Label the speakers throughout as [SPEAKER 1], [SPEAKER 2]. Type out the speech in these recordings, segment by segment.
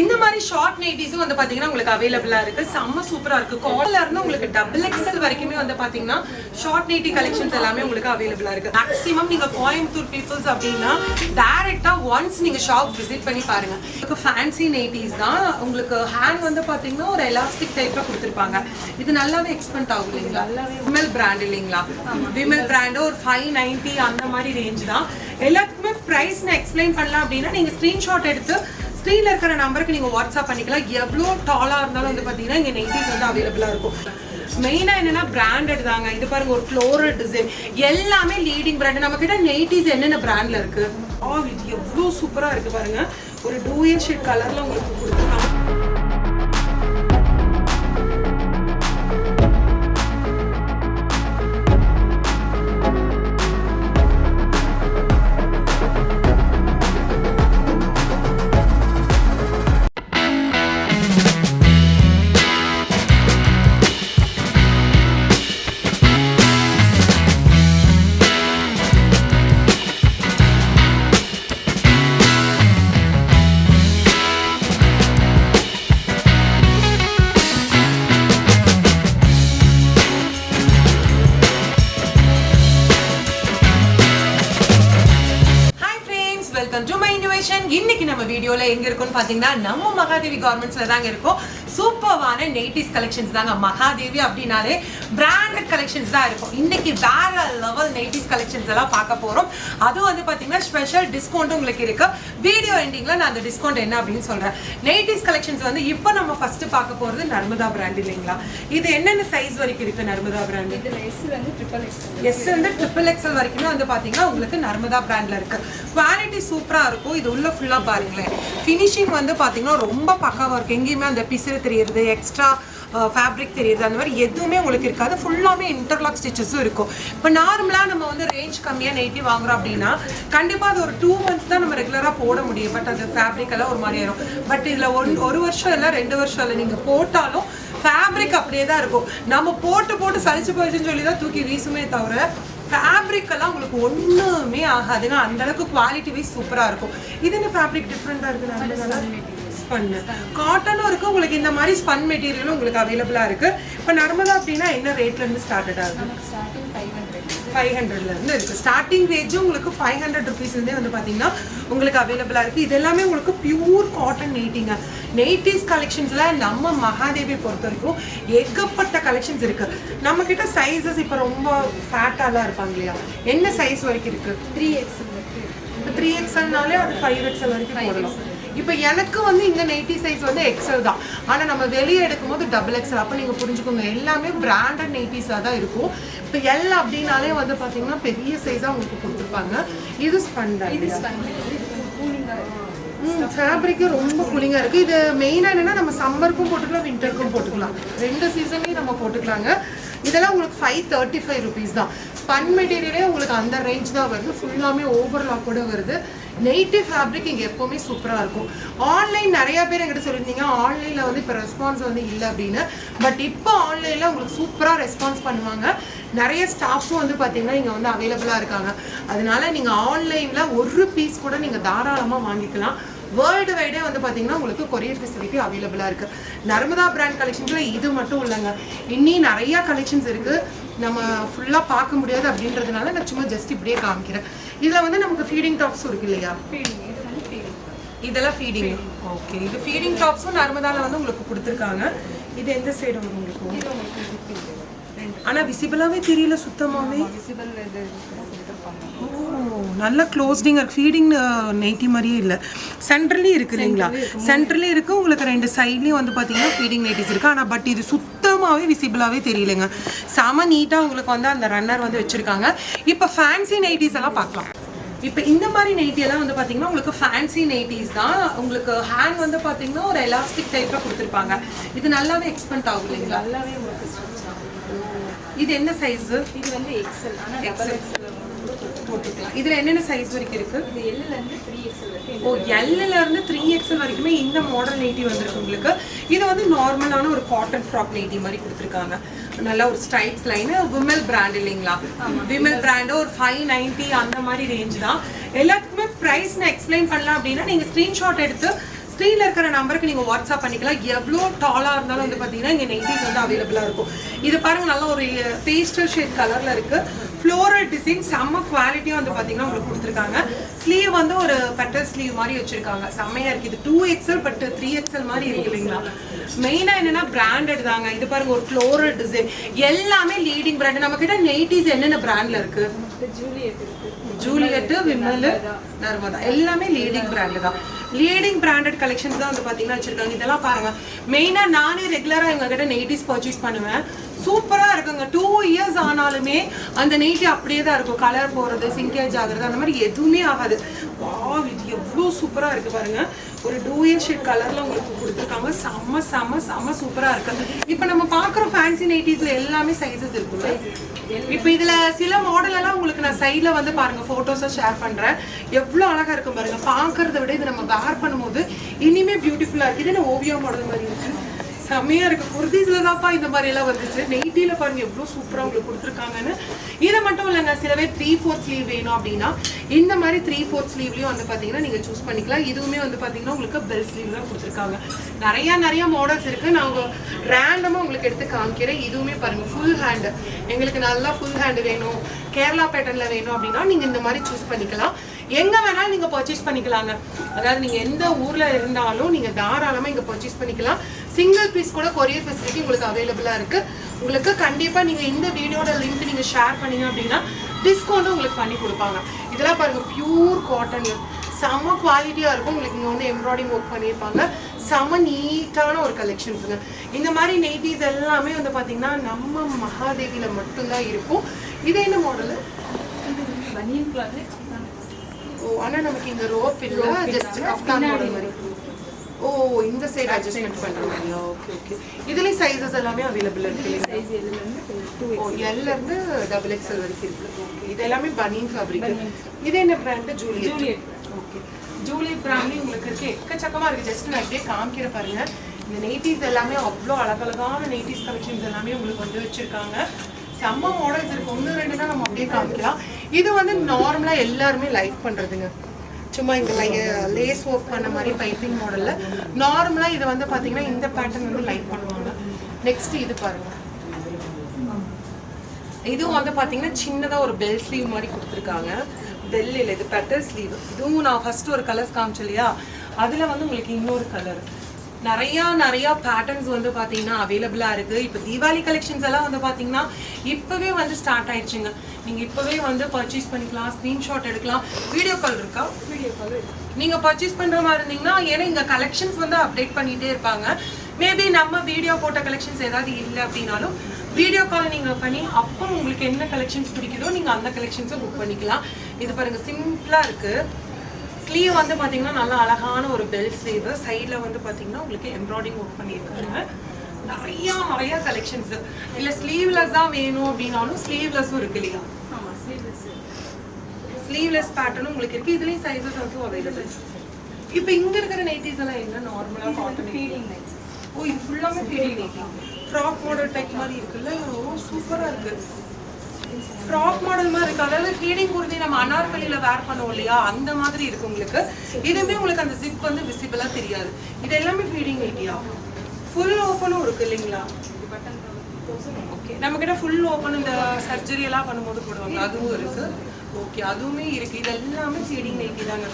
[SPEAKER 1] இந்த மாதிரி ஷார்ட் நைட்டிஸும் வந்து பாத்தீங்கன்னா உங்களுக்கு அவைலபிளா இருக்கு. செம்ம சூப்பரா இருக்கு. காலர்ல இருந்து உங்களுக்கு டபுள் எக்ஸல் வரைக்குமே வந்து பாத்தீங்கன்னா ஷார்ட் நைட்டி கலெக்ஷன்ஸ் எல்லாமே உங்களுக்கு அவைலபிளா இருக்கு. மேக்ஸிமம் நீங்க கோயம்புத்தூர் பீப்புள்ஸ் அப்படின்னா டைரக்டா ஒன்ஸ் நீங்க ஷாப் விசிட் பண்ணி பாருங்க. உங்களுக்கு ஃபேன்சி நைட்டிஸ் தான். உங்களுக்கு ஹேண்ட் வந்து பாத்தீங்கன்னா ஒரு எலாஸ்டிக் டைப்ல கொடுத்துருப்பாங்க. இது நல்லாவே எக்ஸ்பென்ட் ஆகும் இல்லைங்களா? விமல் பிராண்ட் இல்லைங்களா? விமல் பிராண்ட் ஒரு ஃபைவ் நைன்டி அந்த மாதிரி ரேஞ்ச் தான். எல்லாத்துக்குமே பிரைஸ் நான் எக்ஸ்பிளைன் பண்ணலாம் அப்படின்னா நீங்க ஸ்கிரீன்ஷாட் எடுத்து ஸ்க்ரீனில் இருக்கிற நம்பருக்கு நீங்கள் வாட்ஸ்அப் பண்ணிக்கலாம். எவ்வளோ டாலாக இருந்தாலும் வந்து பார்த்தீங்கன்னா இங்கே நைட்டிஸ் வந்து அவைலபிளாக இருக்கும். மெயினாக என்னென்னா பிராண்டட் தாங்க. இது பாருங்க ஒரு ஃப்ளோரல் டிசைன் எல்லாமே லீடிங் பிராண்ட் நம்ம கிட்ட நைட்டிஸ் என்னென்ன பிராண்டில் இருக்குது ஆ இது எவ்வளோ சூப்பராக இருக்குது பாருங்க. ஒரு டூயர் ஷீட் கலரில் உங்களுக்கு கொடுத்துருக்காங்க வெல்கம் டு மை இன்னோவேஷன் இன்னைக்கு நம்ம வீடியோல எங்க இருக்கோம்னு பாத்தீங்கன்னா நம்ம மகாதேவி கார்மெண்ட்ஸ்ல தாங்க இருக்கோம். சூப்பர்வான நைட்டிஸ் கலெக்ஷன்ஸ் தாங்க. மகாதேவி அப்படின்னாலே பிராண்டட் கலெக்ஷன்ஸ் தான் இருக்கும். இன்னைக்கு வேற லெவல் நைட்டிஸ் கலெக்ஷன்ஸ் எல்லாம் பார்க்க போறோம். அதுவும் வந்து பாத்தீங்கன்னா ஸ்பெஷல் டிஸ்கவுண்ட் உங்களுக்கு இருக்கு. வீடியோ எண்டிங்ல நான் அந்த டிஸ்கவுண்ட் என்ன அப்படின்னு சொல்றேன். நைட்டிஸ் கலெக்ஷன்ஸ் வந்து இப்போ நம்ம ஃபர்ஸ்ட் பார்க்க போறது நர்மதா பிராண்ட் இல்லைங்களா? இது என்னென்ன சைஸ் வரைக்கும் இருக்கு நர்மதா பிராண்ட்
[SPEAKER 2] எஸ் வந்து ட்ரிபிள்
[SPEAKER 1] எக்ஸல் வரைக்குமே வந்து பாத்தீங்கன்னா உங்களுக்கு நர்மதா பிராண்ட்ல இருக்கு. குவாலிட்டி சூப்பரா இருக்கும். இது உள்ள ஃபுல்லா பாருங்களேன். ஃபினிஷிங் வந்து பாத்தீங்கன்னா ரொம்ப பக்காவா இருக்கும். எங்கேயுமே அந்த பிசிறு தெரியுது எக்ஸ்ட்ரா ஃபேப்ரிக் தெரியுது அந்த மாதிரி எதுவுமே உங்களுக்கு இருக்காது. ஃபுல்லாகவே இன்டர்லாக் ஸ்டிச்சஸும் இருக்கும். இப்போ நார்மலாக நம்ம வந்து ரேஞ்ச் கம்மியாக நைட்டி வாங்குறோம் அப்படின்னா கண்டிப்பாக அது ஒரு டூ மந்த்ஸ் தான் நம்ம ரெகுலராக போட முடியும். பட் அது ஃபேப்ரிக் எல்லாம் ஒரு மாதிரி ஆயிரும். பட் இதில் ஒன் ஒரு வருஷம் இல்லை ரெண்டு வருஷம் இல்லை நீங்கள் போட்டாலும் ஃபேப்ரிக் அப்படியே தான் இருக்கும். நம்ம போட்டு போட்டு சலிச்சு போயிடுச்சுன்னு சொல்லி தான் தூக்கி வீசுமே தவிர ஃபேப்ரிக் எல்லாம் உங்களுக்கு ஒன்றுமே ஆகாதுங்க. அந்த அளவுக்கு குவாலிட்டி வைஸ் சூப்பராக இருக்கும். இது என்ன ஃபேப்ரிக் டிஃப்ரெண்ட்டாக இருக்குது ஸ்பன் காட்டனும் இருக்கு. உங்களுக்கு இந்த மாதிரி ஸ்பன் மெட்டீரியலும் உங்களுக்கு அவைலபிளா இருக்கு. இப்போ நர்மதா அப்படின்னா என்ன ரேட்ல இருந்து ஸ்டார்டட் ஆகுது?
[SPEAKER 2] ஸ்டார்டிங் ஃபைவ் ஹண்ட்ரட்
[SPEAKER 1] ஃபைவ் ஹண்ட்ரட்ல இருந்து இருக்கு. ஸ்டார்டிங் ரேஞ்சும் உங்களுக்கு ஃபைவ் ஹண்ட்ரட் ருபீஸ்லேருந்தே வந்து பார்த்தீங்கன்னா உங்களுக்கு அவைலபிளா இருக்கு. இது எல்லாமே உங்களுக்கு பியூர் காட்டன் நெய்ட்டிங்க நெய்ட்டிஸ் கலெக்ஷன்ஸ்ல நம்ம மகாதேவி பொறுத்த வரைக்கும் ஏகப்பட்ட கலெக்ஷன்ஸ் இருக்கு. நம்ம கிட்ட சைஸஸ் இப்போ ரொம்ப ஃபேட்டாலாம் இருப்பாங்க இல்லையா? என்ன சைஸ் வரைக்கும் இருக்கு?
[SPEAKER 2] த்ரீ எக்ஸ்
[SPEAKER 1] த்ரீ எக்ஸ்எல்னாலே அது ஃபைவ் எக்ஸ்எல் வரைக்கும் போடலாம். இப்போ எனக்கு வந்து இங்க நைட்டி சைஸ் வந்து எக்ஸல் தான். ஆனா நம்ம வெளியே எடுக்கும்போது டபுள் எக்ஸல் அப்போ நீங்க புரிஞ்சுக்கோங்க எல்லாமே பிராண்டட் நைட்டிஸாக தான் இருக்கும். இப்போ எல் அப்படின்னாலே வந்து பாத்தீங்கன்னா பெரிய சைஸா உங்களுக்கு கொடுத்துருப்பாங்க. இது
[SPEAKER 2] இருக்கும்
[SPEAKER 1] ஃபேப்ரிக்கு ரொம்ப கூலிங்காக இருக்குது இது மெயினாக என்னன்னா நம்ம சம்மருக்கும் போட்டுக்கலாம் வின்டருக்கும் போட்டுக்கலாம். ரெண்டு சீசன்லையும் நம்ம போட்டுக்கலாங்க. இதெல்லாம் உங்களுக்கு ஃபைவ் தேர்ட்டி ஃபைவ் ருபீஸ் தான் ஸ்பன் மெட்டீரியலே உங்களுக்கு அந்த ரேஞ்ச் தான் வருது. ஃபுல்லாமே ஓவர்லாக் கூட வருது. நெய்டிவ் ஃபேப்ரிக் இங்கே எப்போவுமே சூப்பராக இருக்கும். ஆன்லைன் நிறைய பேர் எங்கிட்ட சொல்லியிருந்தீங்க ஆன்லைனில் வந்து இப்போ ரெஸ்பான்ஸ் வந்து இல்லை அப்படின்னு. பட் இப்போ ஆன்லைனில் உங்களுக்கு சூப்பராக ரெஸ்பான்ஸ் பண்ணுவாங்க. நிறைய ஸ்டாஃப்ஸும் வந்து பார்த்தீங்கன்னா இங்கே வந்து அவைலபிளாக இருக்காங்க. அதனால நீங்கள் ஆன்லைனில் ஒரு பீஸ் கூட நீங்கள் தாராளமாக வாங்கிக்கலாம். வேர்ல்டு வைடே வந்து பார்த்தீங்கன்னா உங்களுக்கு கொரியர் ஃபெசிலிட்டி அவைலபிளாக இருக்குது நர்மதா பிராண்ட் கலெக்ஷன்ஸில் இது மட்டும் இல்லைங்க. இன்னும் நிறையா கலெக்ஷன்ஸ் இருக்குது நம்ம ஃபுல்லாக பார்க்க முடியாது அப்படின்றதுனால நான் சும்மா ஜஸ்ட் இப்படியே காமிக்கிறேன். இதில் வந்து நமக்கு ஃபீடிங் டாப்ஸும் இருக்கு இல்லையா? இதெல்லாம் ஃபீடிங் ஓகே இது ஃபீடிங் டாப்ஸும் நர்மதால வந்து உங்களுக்கு கொடுத்துருக்காங்க. இது எந்த சைடு வரும் உங்களுக்கு? ஆனால் விசிபிளாகவே தெரியல சுத்தமாகவே
[SPEAKER 2] விசிபிள்
[SPEAKER 1] நல்ல க்ளோஸ்டிங் இருக்கு. ஃபீடிங் நைட்டி மாதிரியே இல்லை. சென்ட்ரலையும் இருக்கு இல்லைங்களா? சென்ட்ரலையும் இருக்கு. உங்களுக்கு ரெண்டு சைட்லையும் வந்து பார்த்தீங்கன்னா ஃபீடிங் நைட்டிஸ் இருக்கு. ஆனால் பட் இது சுத்தமாகவே விசிபிளாகவே தெரியலங்க. செம நீட்டாக உங்களுக்கு வந்து அந்த ரன்னர் வந்து வச்சிருக்காங்க. இப்போ ஃபேன்சி நைட்டிஸ் எல்லாம் பார்க்கலாம். இப்போ இந்த மாதிரி நைட்டி எல்லாம் வந்து பார்த்தீங்கன்னா உங்களுக்கு ஃபேன்சி நைட்டிஸ் தான். உங்களுக்கு ஹேண்ட் வந்து பார்த்தீங்கன்னா ஒரு எலாஸ்டிக் டைப்பில் கொடுத்துருப்பாங்க. இது நல்லாவே எக்ஸ்பென்ட் ஆகும் இல்லைங்களா?
[SPEAKER 2] நல்லாவே உங்களுக்கு
[SPEAKER 1] இது என்ன சைஸு
[SPEAKER 2] இது வந்து எக்ஸல் ஆனால் எக்ஸல்
[SPEAKER 1] போட்டுக்கலாம். இதில் என்னென்ன சைஸ் வரைக்கும் இருக்குது ஓ எல்ல இருந்து த்ரீ எக்ஸல் வரைக்குமே இந்த மாடல் நைட்டி வந்திருக்கு உங்களுக்கு. இது வந்து நார்மலான ஒரு காட்டன் ஃப்ராக் நைட்டி மாதிரி கொடுத்துருக்காங்க. நல்ல ஒரு ஸ்ட்ரைப்ஸ் லைன் விமல் பிராண்ட் இல்லைங்களா? விமல் பிராண்ட் ஒரு ஃபைவ் நைன்ட்டி அந்த மாதிரி ரேஞ்ச் தான். எல்லாத்துக்குமே ப்ரைஸ் நான் எக்ஸ்பிளைன் பண்ணலாம் அப்படின்னா நீங்கள் ஸ்க்ரீன்ஷாட் எடுத்து ஸ்க்ரீனில் இருக்கிற நம்பருக்கு நீங்கள் வாட்ஸ்அப் பண்ணிக்கலாம். எவ்வளோ டாலாக இருந்தாலும் வந்து பார்த்தீங்கன்னா இங்கே நைட்டிஸ் வந்து அவைலபிளாக இருக்கும். இது பாருங்கள் நல்ல ஒரு பேஸ்டல் ஷேட் கலரில் இருக்குது ஃப்ளோரல் டிசைன் செம்ம குவாலிட்டியாக வந்து பார்த்தீங்கன்னா உங்களுக்கு கொடுத்துருக்காங்க. ஸ்லீவ் வந்து ஒரு பெட்டல் ஸ்லீவ் மாதிரி வச்சிருக்காங்க. செம்மையாக இருக்குது இது two XL but three XL மாதிரி இருக்கு இல்லைங்களா? மெயினாக என்னென்னா பிராண்டட் தாங்க. இது பாருங்கள் ஒரு ஃப்ளோரல் டிசைன் எல்லாமே லீடிங் பிராண்ட் நம்மக்கிட்ட நைட்டிஸ் என்னென்ன பிராண்டில் இருக்குது
[SPEAKER 2] ஜூலியட் இருக்கு.
[SPEAKER 1] ஜூலியட் விமல் நர்மதா. எல்லாமே லீடிங் பிராண்ட் தான். லீடிங் பிராண்டட் கலெக்ஷன்ஸ் தான் வந்து பார்த்தீங்கன்னா வச்சிருக்காங்க. இதெல்லாம் பாருங்க. மெயினாக நானே ரெகுலராக எங்க கிட்ட நைட்டிஸ் பர்ச்சேஸ் பண்ணுவேன். சூப்பராக இருக்குங்க. டூ இயர்ஸ் ஆனாலுமே அந்த நைட்டி அப்படியே தான் இருக்கும். கலர் போகிறது சிங்கேஜ் ஆகுறது அந்த மாதிரி எதுவுமே ஆகாது. வா இது எவ்வளோ சூப்பராக இருக்கு பாருங்க. ஒரு டூயல் ஷேட் கலரில் கலர்ல உங்களுக்கு கொடுத்துருக்காங்க. செம்ம செம்ம செம்ம சூப்பராக இருக்கு. இப்போ நம்ம பார்க்குற ஃபேன்சி நைட்டிஸ்ல எல்லாமே சைஸஸ் இருக்குல்ல இப்போ இதுல சில மாடல் எல்லாம் உங்களுக்கு நான் சைடில் வந்து பாருங்க போட்டோஸை ஷேர் பண்றேன். எவ்வளவு அழகா இருக்கும் பாருங்க. பாக்குறத விட இது நம்ம வேர் பண்ணும்போது இனிமே பியூட்டிஃபுல்லா இருக்கு. இது என்ன ஓவியா மாடல் மாதிரி செம்மையா இருக்கு. குர்தீஸ்ல தான்ப்பா இந்த மாதிரி எல்லாம் வந்துச்சு. நெய்ட்டில பாருங்க எவ்வளவு சூப்பரா உங்களுக்கு கொடுத்துருக்காங்கன்னு. இது மட்டும் இல்லைங்க சில பேர் த்ரீ ஃபோர் ஸ்லீவ் வேணும் அப்படின்னா இந்த மாதிரி த்ரீ ஃபோர் ஸ்லீவ்லயும் வந்து பாத்தீங்கன்னா நீங்க சூஸ் பண்ணிக்கலாம். இதுவுமே வந்து பாத்தீங்கன்னா உங்களுக்கு பெல் ஸ்லீவ் தான் கொடுத்துருக்காங்க. நிறைய நிறைய மாடல்ஸ் இருக்கு. நான் ரேண்டமா உங்களுக்கு எடுத்து காமிக்கிறேன். இதுவுமே பாருங்க ஃபுல் ஹேண்டு எங்களுக்கு நல்லா ஃபுல் ஹேண்டு வேணும். கேரளா பேட்டர்ன்ல வேணும் அப்படின்னா நீங்க இந்த மாதிரி சூஸ் பண்ணிக்கலாம். எங்க வேணாலும் நீங்க பர்ச்சேஸ் பண்ணிக்கலாங்க. அதாவது நீங்க எந்த ஊர்ல இருந்தாலும் நீங்க தாராளமா இங்க பர்ச்சேஸ் பண்ணிக்கலாம். சிங்கிள் பீஸ் கூட கொரியர் ஃபெசிலிட்டி உங்களுக்கு அவைலபிளா இருக்கு. உங்களுக்கு கண்டிப்பா நீங்க இந்த வீடியோட லிங்க் நீங்க ஷேர் பண்ணீங்க அப்படின்னா டிஸ்கவுண்ட்டும் உங்களுக்கு பண்ணி கொடுப்பாங்க. இதெல்லாம் பாருங்க பியூர் காட்டன் செம்ம குவாலிட்டியா இருக்கும். உங்களுக்கு இங்க வந்து எம்ப்ராய்டிங் ஒர்க் பண்ணியிருப்பாங்க. செம்ம நீட்டான ஒரு கலெக்ஷன்ஸுங்க இந்த மாதிரி நைட்டிஸ் எல்லாமே வந்து பாத்தீங்கன்னா நம்ம மகாதேவியில மட்டும்தான் இருக்கும். இது என்ன மாடலு
[SPEAKER 2] பனியன் கிளாத்
[SPEAKER 1] ஓ ஆனா நமக்கு இங்க ரோப் இல்ல. ஜஸ்ட் கஃப்தான் மாடல் மாதிரி. ஓ இந்த சைடு அட்ஜஸ்ட்மெண்ட் மாதிரியா ஓகே ஓகே இதுலயும் சைஸஸ் எல்லாமே அவைலபிள் இருக்கு?
[SPEAKER 2] சைஸ் டூ
[SPEAKER 1] ஓ எல்ல இருந்து டபுள் எக்ஸ்எல் வரைக்கும் இருக்கு. ஓகே இது எல்லாமே பனியன் ஃபேப்ரிக் இது என்ன brand Juliet
[SPEAKER 2] Juliet.
[SPEAKER 1] Okay Juliet பிராண்ட்லயும் உங்களுக்கு இருக்கு. எக்கச்சக்கமா இருக்கு. ஜஸ்ட் நான் அப்படியே காமிக்கிற பாருங்க. இந்த நைட்டிஸ் எல்லாமே அவ்வளோ அழகழகான நைட்டிஸ் கலெக்ஷன்ஸ் எல்லாமே உங்களுக்கு வந்து வச்சிருக்காங்க. செம்ம மாடல்ஸ் இருக்கு. ஒன்று ரெண்டு தான் நம்ம அப்படியே காமிக்கலாம். இது வந்து நார்மலா எல்லாருமே லைக் பண்றதுங்க. சும்மா இந்த லேஸ் ஒர்க் பண்ண மாதிரி பைப்பிங் மாடலில் நார்மலாக இதை வந்து பார்த்தீங்கன்னா இந்த பேட்டர்ன் வந்து லைக் பண்ணுவாங்க. நெக்ஸ்ட் இது பாருங்க. இதுவும் வந்து பார்த்தீங்கன்னா சின்னதாக ஒரு பெல் ஸ்லீவ் மாதிரி கொடுத்துருக்காங்க. பெல் இல்லை இது பெட்டர் ஸ்லீவ் இதுவும் நான் ஃபஸ்ட்டு ஒரு கலர்ஸ் காமிச்சேன் இல்லையா? அதில் வந்து உங்களுக்கு இன்னொரு கலர் நிறைய நிறைய பேட்டர்ன்ஸ் வந்து பாத்தீங்கன்னா அவைலபிளா இருக்கு. இப்போ தீபாவளி கலெக்ஷன்ஸ் எல்லாம் வந்து பாத்தீங்கன்னா இப்பவே வந்து ஸ்டார்ட் ஆயிடுச்சுங்க. நீங்க இப்பவே வந்து பர்ச்சேஸ் பண்ணிக்கலாம் ஸ்கிரீன்ஷாட் எடுக்கலாம். வீடியோ கால் இருக்கா?
[SPEAKER 2] வீடியோ கால்
[SPEAKER 1] நீங்க பர்ச்சேஸ் பண்ற மாதிரி இருந்தீங்கன்னா ஏன்னா இங்க கலெக்ஷன்ஸ் வந்து அப்டேட் பண்ணிட்டே இருப்பாங்க. மேபி நம்ம வீடியோ போட்ட கலெக்ஷன்ஸ் ஏதாவது இல்லை அப்படின்னாலும் வீடியோ கால் நீங்க பண்ணி அப்போ உங்களுக்கு என்ன கலெக்ஷன்ஸ் பிடிக்குதோ நீங்க அந்த கலெக்ஷன்ஸை புக் பண்ணிக்கலாம். இது பாருங்க சிம்பிளா இருக்கு. ஸ்லீவ் வந்து பாத்தீங்கன்னா நல்லா அழகான ஒரு பெல் ஸ்லீவ் சைடில் வந்து பாத்தீங்கன்னா உங்களுக்கு எம்ப்ராய்டிங் ஒர்க் பண்ணியிருக்காங்க. நிறைய நிறைய கலெக்ஷன்ஸ் இல்ல ஸ்லீவ்லெஸ் தான் வேணும் அப்படின்னாலும் ஸ்லீவ்லெஸ்ஸும் இருக்கு இல்லையா?
[SPEAKER 2] ஸ்லீவ்லெஸ்
[SPEAKER 1] ஸ்லீவ்லெஸ் பேட்டர்னும் உங்களுக்கு இருக்கு. இதுலயும் சைஸஸ் ஆல்சோ அவைலபிள் இப்போ இங்க இருக்கிற நைட்டிஸ் எல்லாம் என்ன நார்மலா காட்டன்
[SPEAKER 2] ஃபீலிங்
[SPEAKER 1] ஓ இது ஃபுல்லாமே feeding nighty frock model type மாதிரி இருக்குல்ல? ஓ சூப்பரா இருக்கு. ஃப்ராக் மாடல் மாதிரி இருக்கு. அதாவது ஃபீடிங் குருதி நம்ம அனார்கலில வேர் பண்ணுவோம் இல்லையா? அந்த மாதிரி இருக்கு உங்களுக்கு. இதுவுமே உங்களுக்கு அந்த ஜிப் வந்து விசிபிளா தெரியாது. இது எல்லாமே ஃபீடிங் ஐடியா ஃபுல் ஓப்பனும் இருக்கு இல்லைங்களா? ஓகே நம்ம கிட்ட ஃபுல் ஓப்பன் இந்த சர்ஜரி எல்லாம் பண்ணும்போது போடுவாங்க. அதுவும் இருக்கு. ஓகே அதுவுமே இருக்கு. இது எல்லாமே ஃபீடிங் நைட்டி தாங்க.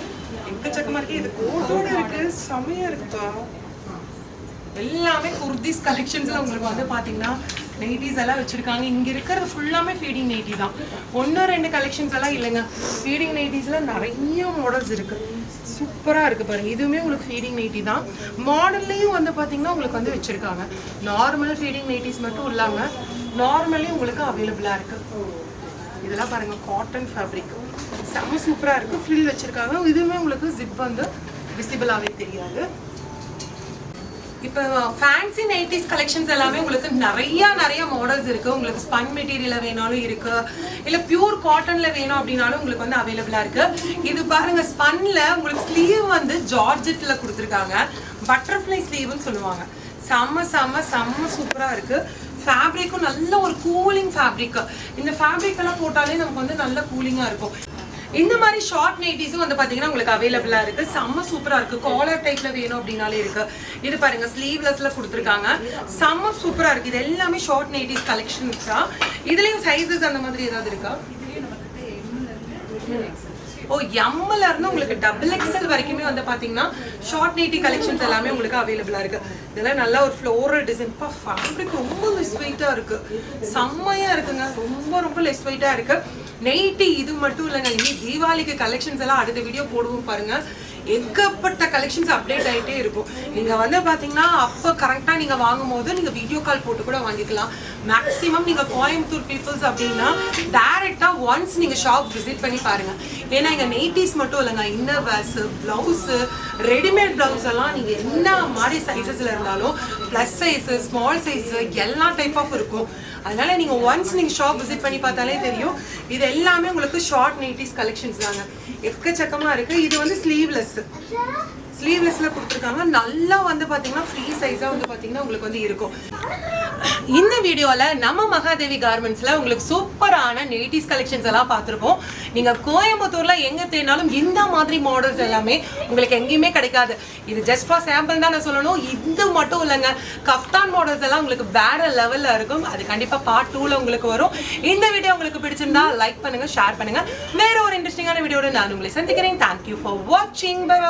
[SPEAKER 1] எக்கச்சக்கமா இருக்கு. இது கோட்டோட இருக்கு. செமையா இருக்குப்பா. எல்லாமே குர்திஸ் கலெக்ஷன்ஸ்ல உங்களுக்கு வந்து பாத்தீங்கன்னா நைட்டிஸ் எல்லாம் வச்சுருக்காங்க. இங்கே இருக்கிறது ஃபுல்லாமே ஃபீடிங் நைட்டி தான். ஒன்று ரெண்டு கலெக்ஷன்ஸ் எல்லாம் இல்லைங்க. ஃபீடிங் நைட்டிஸில் நிறைய மாடல்ஸ் இருக்குது சூப்பராக இருக்குது பாருங்க. இதுவுமே உங்களுக்கு ஃபீடிங் நைட்டி தான். மாடல்லையும் வந்து பார்த்திங்கன்னா உங்களுக்கு வந்து வச்சுருக்காங்க. நார்மல் ஃபீடிங் நைட்டிஸ் மட்டும் இல்லாமல் நார்மலையும் உங்களுக்கு அவைலபிளாக இருக்குது இதெல்லாம் பாருங்கள் காட்டன் ஃபேப்ரிக் செம்ம சூப்பராக இருக்குது ஃப்ரில் வச்சுருக்காங்க. இதுவுமே உங்களுக்கு ஜிப் வந்து விசிபிளாகவே தெரியாது. இப்போ ஃபேன்சி நைட்டிஸ் கலெக்ஷன்ஸ் எல்லாமே உங்களுக்கு நிறைய நிறைய மாடல்ஸ் இருக்கு. உங்களுக்கு ஸ்பன் மெட்டீரியலில் வேணாலும் இருக்கு. இல்ல பியூர் காட்டன்ல வேணும் அப்படின்னாலும் உங்களுக்கு வந்து அவைலபிளா இருக்கு. இது பாருங்க ஸ்பன்ல உங்களுக்கு ஸ்லீவ் வந்து ஜார்ஜெட்ல கொடுத்துருக்காங்க. பட்டர்ஃப்ளை ஸ்லீவ்னு சொல்லுவாங்க. செம்ம செம்ம செம்ம சூப்பரா இருக்கு. ஃபேப்ரிக்கும் நல்ல ஒரு கூலிங் ஃபேப்ரிக் இந்த ஃபேப்ரிக் எல்லாம் போட்டாலே நமக்கு வந்து நல்ல கூலிங்கா இருக்கும். இந்த மாதிரி ஷார்ட் நைட்டிஸும் வந்து பார்த்தீங்கன்னா உங்களுக்கு அவைலபிளாக இருக்கு. செம்ம சூப்பராக இருக்கு. காலர் டைப்ல வேணும் அப்படின்னாலே இருக்கு. இது பாருங்க ஸ்லீவ்லெஸ்ல கொடுத்துருக்காங்க. செம்ம சூப்பராக இருக்கு. இது எல்லாமே ஷார்ட் நைட்டிஸ் கலெக்ஷன்ஸ் தான் இதுலயும் சைஸஸ் அந்த மாதிரி ஏதாவது இருக்கா? ஓ எம்ல இருந்து உங்களுக்கு டபுள் எக்ஸல் வரைக்குமே வந்து பாத்தீங்கன்னா ஷார்ட் நைட்டி கலெக்ஷன்ஸ் எல்லாமே உங்களுக்கு அவைலபிளா இருக்கு. இதெல்லாம் நல்ல ஒரு ஃப்ளோரல் டிசைன் பா ஃபேப்ரிக் ரொம்ப லெஸ் வெயிட்டா இருக்கு. செம்மையா இருக்குங்க. ரொம்ப ரொம்ப லெஸ் வெயிட்டா இருக்கு. நைட்டி இது மட்டும் இல்லைங்க. இனி தீபாவளிக்கு கலெக்ஷன்ஸ் எல்லாம் அடுத்த வீடியோ போடுவோம் பாருங்க. எக்கப்பட்ட கலெக்ஷன்ஸ் அப்டேட் ஆகிட்டே இருக்கும். நீங்கள் வந்து பார்த்தீங்கன்னா அப்போ கரெக்டாக நீங்கள் வாங்கும் வாங்கும்போது நீங்கள் வீடியோ கால் போட்டு கூட வாங்கிக்கலாம். மேக்ஸிமம் நீங்கள் கோயம்புத்தூர் பீப்புள்ஸ் அப்படின்னா டேரெக்டாக ஒன்ஸ் நீங்கள் ஷாப் விசிட் பண்ணி பாருங்கள் ஏன்னா இங்கே நைட்டிஸ் மட்டும் இல்லைங்க. Inner wears blouse readymade blouse எல்லாம் நீங்க என்ன மாதிரி சைஸஸில் இருந்தாலும் ப்ளஸ் சைஸ் ஸ்மால் சைஸ் எல்லா டைப் ஆஃப் இருக்கும். அதனால நீங்க ஒன்ஸ் நீங்க ஷாப் விசிட் பண்ணி பார்த்தாலே தெரியும். இது எல்லாமே உங்களுக்கு ஷார்ட் நைட்டிஸ் கலெக்ஷன்ஸ் தாங்க. எக்கச்சக்கமா இருக்கு. இது வந்து ஸ்லீவ்லெஸ் ஸ்லீவ்லெஸ்ல கொடுத்துருக்காங்க. நல்லா வந்து பார்த்தீங்கன்னா ஃப்ரீ சைஸா வந்து பார்த்தீங்கன்னா உங்களுக்கு வந்து இருக்கும். இந்த வீடியோல நம்ம மகாதேவி கார்மெண்ட்ஸ்ல உங்களுக்கு சூப்பரான நைட்டிஸ் கலெக்ஷன்ஸ் எல்லாம் பார்த்துருப்போம். நீங்க கோயம்புத்தூர்ல எங்க தேடினாலும் இந்த மாதிரி மாடல்ஸ் எல்லாமே உங்களுக்கு எங்கேயுமே கிடைக்காது. இது ஜஸ்ட் ஃபார் சாம்பிள் தான் நான் சொல்லணும். இது மட்டும் இல்லைங்க. கஃப்தான் மாடல்ஸ் எல்லாம் உங்களுக்கு வேற லெவல்ல இருக்கும். அது கண்டிப்பா பார்ட் டூல உங்களுக்கு வரும். இந்த வீடியோ உங்களுக்கு பிடிச்சிருந்தா லைக் பண்ணுங்க ஷேர் பண்ணுங்க. வேற ஒரு இன்ட்ரெஸ்டிங்கான வீடியோட நான் உங்களை சந்திக்கிறேன். தேங்க்யூ ஃபார் வாட்சிங் பை